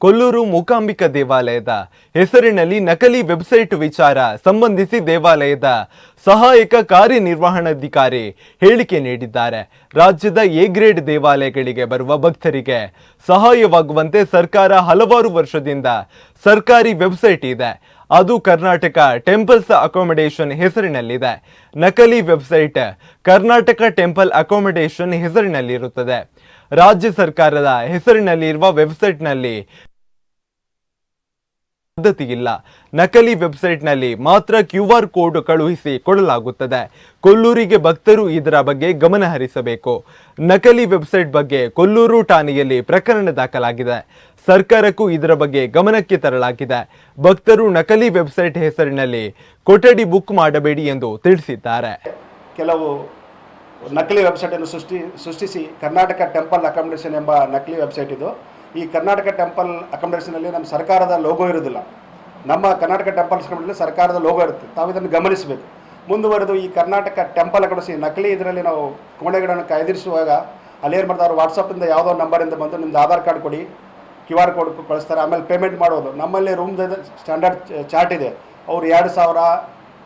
ಕೊಲ್ಲೂರು ಮೂಕಾಂಬಿಕ ದೇವಾಲಯದ ಹೆಸರಿನಲ್ಲಿ ನಕಲಿ ವೆಬ್ಸೈಟ್ ವಿಚಾರ ಸಂಬಂಧಿಸಿ ದೇವಾಲಯದ ಸಹಾಯಕ ಕಾರ್ಯನಿರ್ವಹಣಾಧಿಕಾರಿ ಹೇಳಿಕೆ ನೀಡಿದ್ದಾರೆ. ರಾಜ್ಯದ ಎ ಗ್ರೇಡ್ ದೇವಾಲಯಗಳಿಗೆ ಬರುವ ಭಕ್ತರಿಗೆ ಸಹಾಯವಾಗುವಂತೆ ಸರ್ಕಾರ ಹಲವಾರು ವರ್ಷದಿಂದ ಸರ್ಕಾರಿ ವೆಬ್ಸೈಟ್ ಇದೆ. ಅದು ಕರ್ನಾಟಕ ಟೆಂಪಲ್ಸ್ ಅಕೊಮಡೇಷನ್ ಹೆಸರಿನಲ್ಲಿದೆ. ನಕಲಿ ವೆಬ್ಸೈಟ್ ಕರ್ನಾಟಕ ಟೆಂಪಲ್ ಅಕೊಮಡೇಷನ್ ಹೆಸರಿನಲ್ಲಿರುತ್ತದೆ. ರಾಜ್ಯ ಸರ್ಕಾರದ ಹೆಸರಿನಲ್ಲಿರುವ ವೆಬ್ಸೈಟ್ನಲ್ಲಿ ಪದ್ಧತಿ ಇಲ್ಲ ನಕಲಿ ವೆಬ್ಸೈಟ್ನಲ್ಲಿ ಮಾತ್ರ ಕ್ಯೂ ಆರ್ ಕೋಡ್ ಕಳುಹಿಸಿ ಕೊಡಲಾಗುತ್ತದೆ. ಕೊಲ್ಲೂರಿಗೆ ಭಕ್ತರು ಇದರ ಬಗ್ಗೆ ಗಮನ ಹರಿಸಬೇಕು. ನಕಲಿ ವೆಬ್ಸೈಟ್ ಬಗ್ಗೆ ಕೊಲ್ಲೂರು ಠಾಣೆಯಲ್ಲಿ ಪ್ರಕರಣ ದಾಖಲಾಗಿದೆ. ಸರ್ಕಾರಕ್ಕೂ ಇದರ ಬಗ್ಗೆ ಗಮನಕ್ಕೆ ತರಲಾಗಿದೆ. ಭಕ್ತರು ನಕಲಿ ವೆಬ್ಸೈಟ್ ಹೆಸರಿನಲ್ಲಿ ಕೊಠಡಿ ಬುಕ್ ಮಾಡಬೇಡಿ ಎಂದು ತಿಳಿಸಿದ್ದಾರೆ. ಕೆಲವು ನಕಲಿ ವೆಬ್ಸೈಟನ್ನು ಸೃಷ್ಟಿ, ಸೃಷ್ಟಿಸಿ ಕರ್ನಾಟಕ ಟೆಂಪಲ್ ಅಕಾಮಿಡೇಷನ್ ಎಂಬ ನಕಲಿ ವೆಬ್ಸೈಟ್ ಇದು. ಈ ಕರ್ನಾಟಕ ಟೆಂಪಲ್ ಅಕಾಮಿಡೇಷನಲ್ಲಿ ನಮ್ಮ ಸರ್ಕಾರದ ಲೋಗೋ ಇರೋದಿಲ್ಲ. ನಮ್ಮ ಕರ್ನಾಟಕ ಟೆಂಪಲ್ ಅಕಾಮಿಡೇಷನ್ ಸರ್ಕಾರದ ಲೋಗೋ ಇರುತ್ತೆ. ತಾವು ಇದನ್ನು ಗಮನಿಸಬೇಕು. ಮುಂದುವರೆದು ಈ ಕರ್ನಾಟಕ ಟೆಂಪಲ್ ಅಕಾಮಿಡೇಷನ್ ನಕಲಿ ಇದರಲ್ಲಿ ನಾವು ಕೋಣೆಗಳನ್ನು ಕಾಯ್ದಿರಿಸುವಾಗ ಅಲ್ಲಿ ಏನು ಮಾಡ್ತಾರೆ ವಾಟ್ಸಪ್ಪಿಂದ ಯಾವುದೋ ನಂಬರಿಂದ ಬಂದು ನಿಮ್ಮದು ಆಧಾರ್ ಕಾರ್ಡ್ ಕೊಡಿ ಕ್ಯೂ ಆರ್ ಕೋಡ್ ಕಳಿಸ್ತಾರೆ, ಆಮೇಲೆ ಪೇಮೆಂಟ್ ಮಾಡೋದು. ನಮ್ಮಲ್ಲಿ ರೂಮ್ದ ಸ್ಟ್ಯಾಂಡರ್ಡ್ ಚಾರ್ಟ್ ಇದೆ. ಅವ್ರು ಎರಡು ಸಾವಿರ,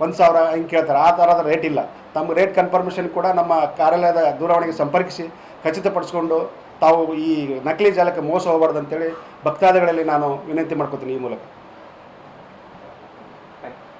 ಒಂದು ಸಾವಿರ ಹಿಂಗೆ ಕೇಳ್ತಾರೆ. ಆ ಥರದ ರೇಟ್ ಇಲ್ಲ. ತಮ್ಮ ರೇಟ್ ಕನ್ಫರ್ಮೇಷನ್ ಕೂಡ ನಮ್ಮ ಕಾರ್ಯಾಲಯದ ದೂರವಾಣಿಗೆ ಸಂಪರ್ಕಿಸಿ ಖಚಿತಪಡಿಸಿಕೊಂಡು ತಾವು ಈ ನಕಲಿ ಜಾಲಕ್ಕೆ ಮೋಸ ಹೋಗಬಾರ್ದು ಅಂತೇಳಿ ಭಕ್ತಾದಿಗಳಲ್ಲಿ ನಾನು ವಿನಂತಿ ಮಾಡ್ಕೊತೀನಿ ಈ ಮೂಲಕ.